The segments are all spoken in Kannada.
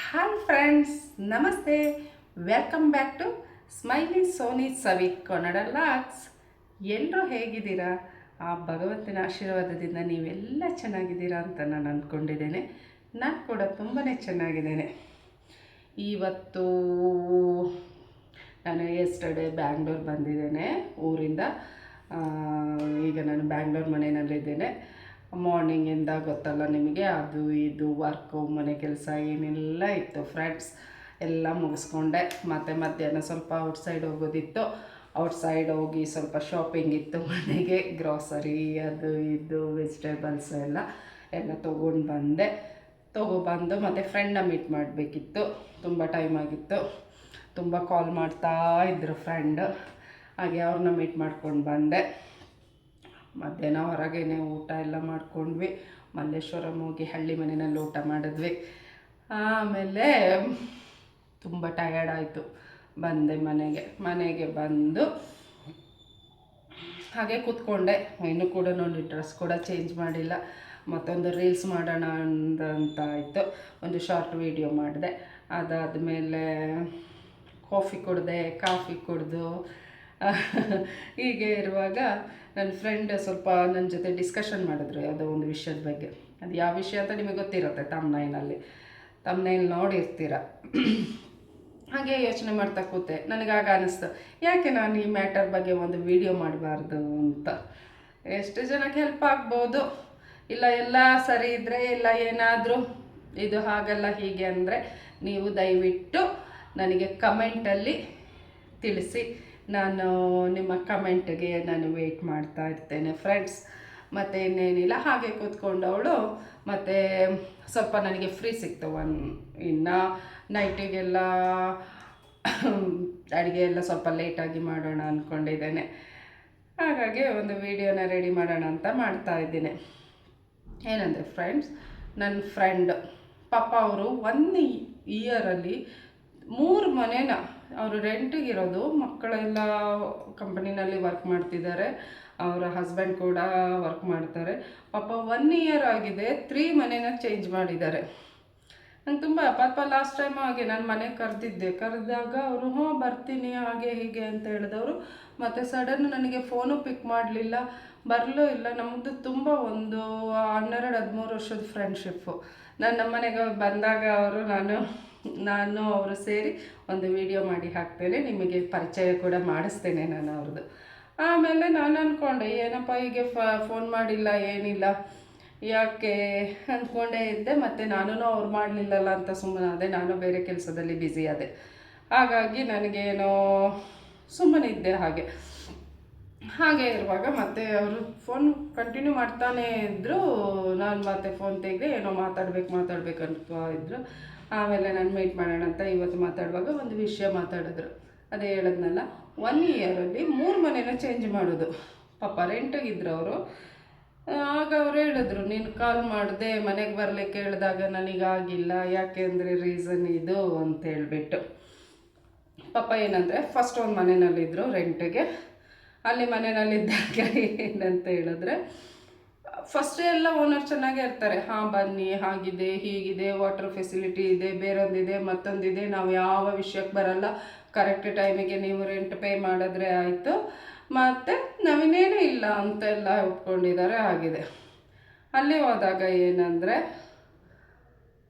ಹಾಯ್ ಫ್ರೆಂಡ್ಸ್ ನಮಸ್ತೆ. Welcome back to Smiley Soni Savi Kannada LOX ಎಲ್ಲರೂ ಹೇಗಿದ್ದೀರಾ? ಆ ಭಗವಂತನ ಆಶೀರ್ವಾದದಿಂದ ನೀವೆಲ್ಲ ಚೆನ್ನಾಗಿದ್ದೀರಾ ಅಂತ ನಾನು ಅಂದ್ಕೊಂಡಿದ್ದೇನೆ ನಾನು ಕೂಡ ತುಂಬಾ ಚೆನ್ನಾಗಿದ್ದೇನೆ. ಇವತ್ತು ನಾನು ಎಸ್ಟರ್ಡೇ ಬ್ಯಾಂಗ್ಳೂರ್ ಬಂದಿದ್ದೇನೆ, ಊರಿಂದ. ಈಗ ನಾನು ಬ್ಯಾಂಗ್ಳೂರ್ ಮನೆಯಲ್ಲಿದ್ದೇನೆ. ಮಾರ್ನಿಂಗಿಂದ ಗೊತ್ತಲ್ಲ ನಿಮಗೆ, ಅದು ಇದು ವರ್ಕು, ಮನೆ ಕೆಲಸ ಏನೆಲ್ಲ ಇತ್ತು ಫ್ರೆಂಡ್ಸ್. ಎಲ್ಲ ಮುಗಿಸ್ಕೊಂಡೆ. ಮತ್ತು ಮಧ್ಯಾಹ್ನ ಸ್ವಲ್ಪ ಔಟ್ಸೈಡ್ ಹೋಗೋದಿತ್ತು. ಔಟ್ಸೈಡ್ ಹೋಗಿ ಸ್ವಲ್ಪ ಶಾಪಿಂಗ್ ಇತ್ತು ಮನೆಗೆ. ಗ್ರಾಸರಿ, ಅದು ಇದು, ವೆಜಿಟೇಬಲ್ಸ್ ಎಲ್ಲ ಎಲ್ಲ ತೊಗೊಂಡು ಬಂದೆ. ತೊಗೊಬಂದು ಮತ್ತು ಫ್ರೆಂಡ್ನ ಮೀಟ್ ಮಾಡಬೇಕಿತ್ತು. ತುಂಬ ಟೈಮ್ ಆಗಿತ್ತು. ತುಂಬ ಕಾಲ್ ಮಾಡ್ತಾ ಇದ್ದರು ಫ್ರೆಂಡ್. ಹಾಗೆ ಅವ್ರನ್ನ ಮೀಟ್ ಮಾಡ್ಕೊಂಡು ಬಂದೆ. ಮಧ್ಯಾಹ್ನ ಹೊರಗೇನೆ ಊಟ ಎಲ್ಲ ಮಾಡ್ಕೊಂಡ್ವಿ. ಮಲ್ಲೇಶ್ವರಂ ಹೋಗಿ ಹಳ್ಳಿ ಮನೆಯಲ್ಲಿ ಊಟ ಮಾಡಿದ್ವಿ. ಆಮೇಲೆ ತುಂಬ ಟಯರ್ಡ್ ಆಯಿತು. ಬಂದೆ ಮನೆಗೆ. ಮನೆಗೆ ಬಂದು ಹಾಗೆ ಕೂತ್ಕೊಂಡೆ. ಇನ್ನೂ ಕೂಡ ನೋಡಿ ಡ್ರೆಸ್ ಕೂಡ ಚೇಂಜ್ ಮಾಡಿಲ್ಲ. ಮತ್ತೊಂದು ರೀಲ್ಸ್ ಮಾಡೋಣ ಅಂದಂತ ಆಯಿತು ಒಂದು ಶಾರ್ಟ್ ವಿಡಿಯೋ ಮಾಡಿದೆ. ಅದಾದಮೇಲೆ ಕಾಫಿ ಕುಡಿದೆ ಕಾಫಿ ಕುಡಿದು ಹೀಗೆ ಇರುವಾಗ ನನ್ನ ಫ್ರೆಂಡ್ ಸ್ವಲ್ಪ ನನ್ನ ಜೊತೆ ಡಿಸ್ಕಷನ್ ಮಾಡಿದ್ರು ಯಾವುದೋ ಒಂದು ವಿಷಯದ ಬಗ್ಗೆ. ಅದು ಯಾವ ವಿಷಯ ಅಂತ ನಿಮಗೆ ಗೊತ್ತಿರುತ್ತೆ ತಮ್ನೈನಲ್ಲಿ ತಮ್ನೈಲ್ ನೋಡಿರ್ತೀರ. ಹಾಗೆ ಯೋಚನೆ ಮಾಡ್ತಾ ಕೂತೆ. ನನಗಾಗ ಅನ್ನಿಸ್ತು ಯಾಕೆ ನಾನು ಈ ಮ್ಯಾಟರ್ ಬಗ್ಗೆ ಒಂದು ವಿಡಿಯೋ ಮಾಡಬಾರ್ದು ಅಂತ? ಎಷ್ಟು ಜನಕ್ಕೆ ಹೆಲ್ಪ್ ಆಗ್ಬೋದು? ಇಲ್ಲ ಎಲ್ಲ ಸರಿ ಇದ್ದರೆ ಇಲ್ಲ ಏನಾದರೂ? ಇದು ಹಾಗಲ್ಲ, ಹೀಗೆ ಅಂದರೆ ನೀವು ದಯವಿಟ್ಟು ನನಗೆ ಕಮೆಂಟಲ್ಲಿ ತಿಳಿಸಿ. ನಾನು ನಿಮ್ಮ ಕಮೆಂಟ್ಗೆ ನಾನು ವೆಯ್ಟ್ ಮಾಡ್ತಾ ಇರ್ತೇನೆ ಫ್ರೆಂಡ್ಸ್ ಮತ್ತು ಇನ್ನೇನಿಲ್ಲ, ಹಾಗೆ ಕೂತ್ಕೊಂಡವಳು ಮತ್ತು ಸ್ವಲ್ಪ ನನಗೆ ಫ್ರೀ ಸಿಕ್ತು ಒನ್, ಇನ್ನು ನೈಟಿಗೆಲ್ಲ ಅಡುಗೆ ಎಲ್ಲ ಸ್ವಲ್ಪ ಲೇಟಾಗಿ ಮಾಡೋಣ ಅಂದ್ಕೊಂಡಿದ್ದೇನೆ ಹಾಗಾಗಿ ಒಂದು ವಿಡಿಯೋನ ರೆಡಿ ಮಾಡೋಣ ಅಂತ ಮಾಡ್ತಾ ಇದ್ದೀನಿ. ಏನಂದರೆ ಫ್ರೆಂಡ್ಸ್ ನನ್ನ ಫ್ರೆಂಡ್ ಪಾಪ ಅವರು ಒನ್ ಇಯರಲ್ಲಿ ಮೂರು ಮನೇನ ಅವರು ರೆಂಟಿಗಿರೋದು ಮಕ್ಕಳೆಲ್ಲ ಕಂಪನಿನಲ್ಲಿ ವರ್ಕ್ ಮಾಡ್ತಿದ್ದಾರೆ. ಅವರ ಹಸ್ಬೆಂಡ್ ಕೂಡ ವರ್ಕ್ ಮಾಡ್ತಾರೆ. ಪಾಪ ಒನ್ ಇಯರ್ ಆಗಿದೆ ತ್ರೀ ಮನೇನ ಚೇಂಜ್ ಮಾಡಿದ್ದಾರೆ. ನಂಗೆ ತುಂಬ, ಪಾಪ ಲಾಸ್ಟ್ ಟೈಮ್ ಹಾಗೆ ನಾನು ಮನೆಗೆ ಕರೆದಿದ್ದೆ. ಕರೆದಾಗ ಅವರು, ಹ್ಞೂ, ಬರ್ತೀನಿ, ಹಾಗೆ, ಹೀಗೆ ಅಂತ ಹೇಳಿದವರು. ಮತ್ತು ಸಡನ್ ನನಗೆ ಫೋನು ಪಿಕ್ ಮಾಡಲಿಲ್ಲ. ಬರಲೂ ಇಲ್ಲ. ನಮ್ಮದು ತುಂಬ ಒಂದು ಹನ್ನೆರಡು ಹದಿಮೂರು ವರ್ಷದ ಫ್ರೆಂಡ್ಶಿಪ್ಪು ನಾನು ನಮ್ಮ ಮನೆಗೆ ಬಂದಾಗ ಅವರು, ನಾನು ನಾನು ಅವರು ಸೇರಿ ಒಂದು ವಿಡಿಯೋ ಮಾಡಿ ಹಾಕ್ತೇನೆ, ನಿಮಗೆ ಪರಿಚಯ ಕೂಡ ಮಾಡಿಸ್ತೇನೆ ನಾನು ಅವ್ರದ್ದು. ಆಮೇಲೆ ನಾನು ಅಂದ್ಕೊಂಡೆ ಏನಪ್ಪ ಹೀಗೆ ಫೋನ್ ಮಾಡಿಲ್ಲ, ಏನಿಲ್ಲ, ಯಾಕೆ ಅಂದ್ಕೊಂಡೇ ಇದ್ದೆ, ಮತ್ತು ನಾನು ಅವ್ರು ಮಾಡಲಿಲ್ಲಲ್ಲ ಅಂತ ಸುಮ್ಮನೆ ಅದೇ ನಾನು ಬೇರೆ ಕೆಲಸದಲ್ಲಿ ಬ್ಯುಸಿ ಆದೆ. ಹಾಗಾಗಿ ನನಗೇನೋ ಸುಮ್ಮನೆ ಇದ್ದೆ ಹಾಗೆ. ಹಾಗೆ ಇರುವಾಗ ಮತ್ತೆ ಅವರು ಫೋನ್ ಕಂಟಿನ್ಯೂ ಮಾಡ್ತಾನೇ ಇದ್ದರು ನಾನು ಮತ್ತೆ ಫೋನ್ ತೆಗೆದೆ, ಏನೋ ಮಾತಾಡ್ಬೇಕು ಮಾತಾಡ್ಬೇಕು ಅಂತ ಇದ್ದರು ಆಮೇಲೆ ನಾನು ಮೀಟ್ ಮಾಡೋಣ ಅಂತ ಇವತ್ತು ಮಾತಾಡುವಾಗ ಒಂದು ವಿಷಯ ಮಾತಾಡಿದ್ರು. ಅದೇ ಹೇಳದ್ನಲ್ಲ ಒನ್ ಇಯರಲ್ಲಿ ಮೂರು ಮನೇನ ಚೇಂಜ್ ಮಾಡೋದು. ಪಾಪ ರೆಂಟಿಗಿದ್ರು ಅವರು. ಆಗ ಅವ್ರು ಹೇಳಿದ್ರು, ನೀನು ಕಾಲ್ ಮಾಡಿದೆ, ಮನೆಗೆ ಬರಲಿಕ್ಕೆ ಹೇಳಿದಾಗ ನನಗಾಗಿಲ್ಲ ಯಾಕೆಂದರೆ ರೀಸನ್ ಇದು ಅಂತ ಹೇಳಿಬಿಟ್ಟು. ಪಾಪ ಏನಂದರೆ ಫಸ್ಟ್ ಒಂದು ಮನೆಯಲ್ಲಿದ್ದರು ರೆಂಟಿಗೆ ಅಲ್ಲಿ ಮನೆಯಲ್ಲಿದ್ದಾಗ ಏನಂತ ಹೇಳಿದ್ರೆ ಫಸ್ಟ್ ಎಲ್ಲ ಓನರ್ ಚೆನ್ನಾಗೇ ಇರ್ತಾರೆ. ಹಾಂ, ಬನ್ನಿ, ಹಾಗಿದೆ, ಹೀಗಿದೆ ವಾಟರ್ ಫೆಸಿಲಿಟಿ ಇದೆ, ಬೇರೊಂದಿದೆ, ಮತ್ತೊಂದಿದೆ, ನಾವು ಯಾವ ವಿಷಯಕ್ಕೆ ಬರಲ್ಲ. ಕರೆಕ್ಟ್ ಟೈಮಿಗೆ ನೀವು ರೆಂಟ್ ಪೇ ಮಾಡಿದ್ರೆ ಆಯಿತು. ಮತ್ತು ನಾವಿನ್ನೇನೂ ಇಲ್ಲ ಅಂತ ಎಲ್ಲ ಒಪ್ಕೊಂಡಿದ್ದಾರೆ, ಆಗಿದೆ. ಅಲ್ಲಿ ಹೋದಾಗ ಏನಂದರೆ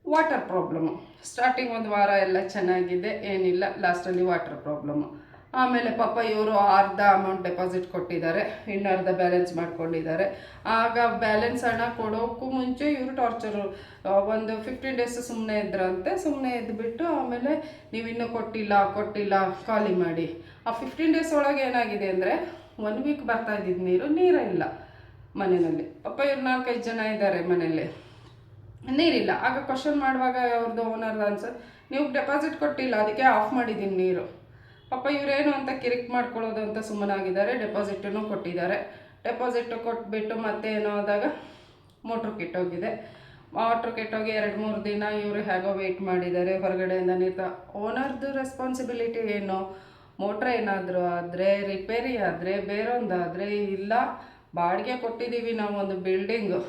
ವಾಟರ್ ಪ್ರಾಬ್ಲಮ್ಮು ಸ್ಟಾರ್ಟಿಂಗ್ ಒಂದು ವಾರ ಎಲ್ಲ ಚೆನ್ನಾಗಿದೆ, ಏನಿಲ್ಲ ಲಾಸ್ಟಲ್ಲಿ ವಾಟರ್ ಪ್ರಾಬ್ಲಮ್ಮು ಆಮೇಲೆ ಪಾಪ ಇವರು ಅರ್ಧ ಅಮೌಂಟ್ ಡೆಪಾಸಿಟ್ ಕೊಟ್ಟಿದ್ದಾರೆ, ಇನ್ನು ಅರ್ಧ ಬ್ಯಾಲೆನ್ಸ್ ಮಾಡ್ಕೊಂಡಿದ್ದಾರೆ. ಆಗ ಬ್ಯಾಲೆನ್ಸ್ ಹಣ ಕೊಡೋಕ್ಕೂ ಮುಂಚೆ ಇವರು ಟಾರ್ಚರು ಒಂದು ಫಿಫ್ಟೀನ್ ಡೇಸ್ ಸುಮ್ಮನೆ ಇದ್ರಂತೆ ಸುಮ್ಮನೆ ಇದ್ಬಿಟ್ಟು ಆಮೇಲೆ ನೀವು ಇನ್ನೂ ಕೊಟ್ಟಿಲ್ಲ ಕೊಟ್ಟಿಲ್ಲ, ಖಾಲಿ ಮಾಡಿ. ಆ ಫಿಫ್ಟೀನ್ ಡೇಸ್ ಒಳಗೆ ಏನಾಗಿದೆ ಅಂದರೆ ಒನ್ ವೀಕ್ ಬರ್ತಾ ಇದ್ದಿದ್ದು ನೀರು ನೀರೇ ಇಲ್ಲ ಮನೆಯಲ್ಲಿ. ಪಾಪ ಇವ್ರು ನಾಲ್ಕೈದು ಜನ ಇದ್ದಾರೆ ಮನೆಯಲ್ಲಿ. ನೀರಿಲ್ಲ. ಆಗ ಕ್ವಶನ್ ಮಾಡುವಾಗ ಅವ್ರದ್ದು ಓನರ್ದು ಆನ್ಸರ್ ನೀವು ಡೆಪಾಸಿಟ್ ಕೊಟ್ಟಿಲ್ಲ, ಅದಕ್ಕೆ ಆಫ್ ಮಾಡಿದ್ದೀನಿ ನೀರು. ಪಾಪ ಇವರೇನು ಅಂತ ಕಿರಿಕ್ ಮಾಡ್ಕೊಳ್ಳೋದು ಅಂತ ಸುಮ್ಮನಾಗಿದ್ದಾರೆ ಡೆಪಾಸಿಟನ್ನು ಕೊಟ್ಟಿದ್ದಾರೆ. ಡೆಪಾಸಿಟ್ ಕೊಟ್ಬಿಟ್ಟು ಮತ್ತೆ ಏನೋ ಆದಾಗ ಮೋಟ್ರ್ ಕೆಟ್ಟೋಗಿದೆ. ಮೋಟ್ರ್ ಕೆಟ್ಟೋಗಿ ಎರಡು ಮೂರು ದಿನ ಇವರು ಹೇಗೋ ವೆಯ್ಟ್ ಮಾಡಿದ್ದಾರೆ. ಹೊರಗಡೆಯಿಂದ ನೀರು ಓನರ್ದು ರೆಸ್ಪಾನ್ಸಿಬಿಲಿಟಿ ಏನು? ಮೋಟ್ರ್ ಏನಾದರೂ ಆದರೆ ರಿಪೇರಿ ಆದರೆ, ಬೇರೊಂದಾದರೆ ಇಲ್ಲ. ಬಾಡಿಗೆ ಕೊಟ್ಟಿದ್ದೀವಿ ನಾವು ಒಂದು ಬಿಲ್ಡಿಂಗು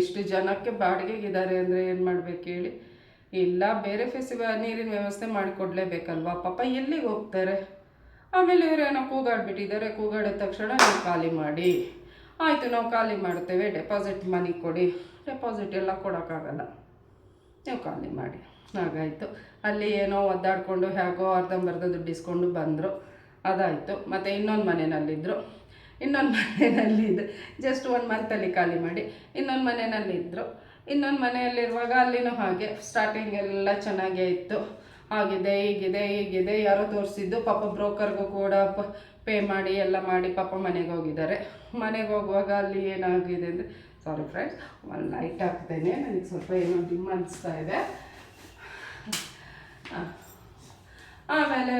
ಇಷ್ಟು ಜನಕ್ಕೆ ಬಾಡಿಗೆಗಿದ್ದಾರೆ ಅಂದರೆ ಏನು ಮಾಡಬೇಕು ಹೇಳಿ. ಇಲ್ಲ, ಬೇರೆ ಫೆಸಿವ ನೀರಿನ ವ್ಯವಸ್ಥೆ ಮಾಡಿಕೊಡ್ಲೇಬೇಕಲ್ವಾ? ಪಾಪ ಎಲ್ಲಿಗೆ ಹೋಗ್ತಾರೆ? ಆಮೇಲೆ ಇವರೇನೋ ಕೂಗಾಡ್ಬಿಟ್ಟಿದ್ದಾರೆ, ಕೂಗಾಡಿದ ತಕ್ಷಣ ನೀವು ಖಾಲಿ ಮಾಡಿ. ಆಯಿತು, ನಾವು ಖಾಲಿ ಮಾಡ್ತೇವೆ ಡೆಪಾಸಿಟ್ ಮನಿ ಕೊಡಿ. ಡೆಪಾಸಿಟ್ ಎಲ್ಲ ಕೊಡೋಕ್ಕಾಗಲ್ಲ. ನೀವು ಖಾಲಿ ಮಾಡಿ. ಹಾಗಾಯಿತು. ಅಲ್ಲಿ ಏನೋ ಒದ್ದಾಡಿಕೊಂಡು, ಹೇಗೋ ಅರ್ಧಂಬರ್ಧ ದುಡ್ಡಿಸ್ಕೊಂಡು ಬಂದರು. ಅದಾಯಿತು. ಮತ್ತು ಇನ್ನೊಂದು ಮನೆಯಲ್ಲಿದ್ದರು ಇನ್ನೊಂದು ಮನೆಯಲ್ಲಿದ್ದರು ಜಸ್ಟ್ ಒಂದು ಮಂತಲ್ಲಿ ಖಾಲಿ ಮಾಡಿ. ಇನ್ನೊಂದು ಮನೆಯಲ್ಲಿದ್ದರು ಇನ್ನೊಂದು ಮನೆಯಲ್ಲಿರುವಾಗ ಅಲ್ಲಿನೂ ಹಾಗೆ ಸ್ಟಾರ್ಟಿಂಗ್ ಎಲ್ಲ ಚೆನ್ನಾಗೇ ಇತ್ತು. ಆಗಿದೆ ಹೀಗಿದೆ ಹೀಗಿದೆ, ಯಾರೋ ತೋರಿಸಿದ್ದು ಪಾಪ ಬ್ರೋಕರ್ಗೂ ಕೂಡ ಪೇ ಮಾಡಿ, ಎಲ್ಲ ಮಾಡಿ ಪಾಪ ಮನೆಗೆ ಹೋಗಿದ್ದಾರೆ. ಮನೆಗೆ ಹೋಗುವಾಗ ಅಲ್ಲಿ ಏನಾಗಿದೆ ಅಂದರೆ ಸಾರಿ ಫ್ರೆಂಡ್ಸ್ ಒಂದು ಲೈಟ್ ಹಾಕ್ತೇನೆ. ನನಗೆ ಸ್ವಲ್ಪ ಏನೋ ಡಿಮ್ ಅನಿಸ್ತಾ ಇದೆ. ಆಮೇಲೆ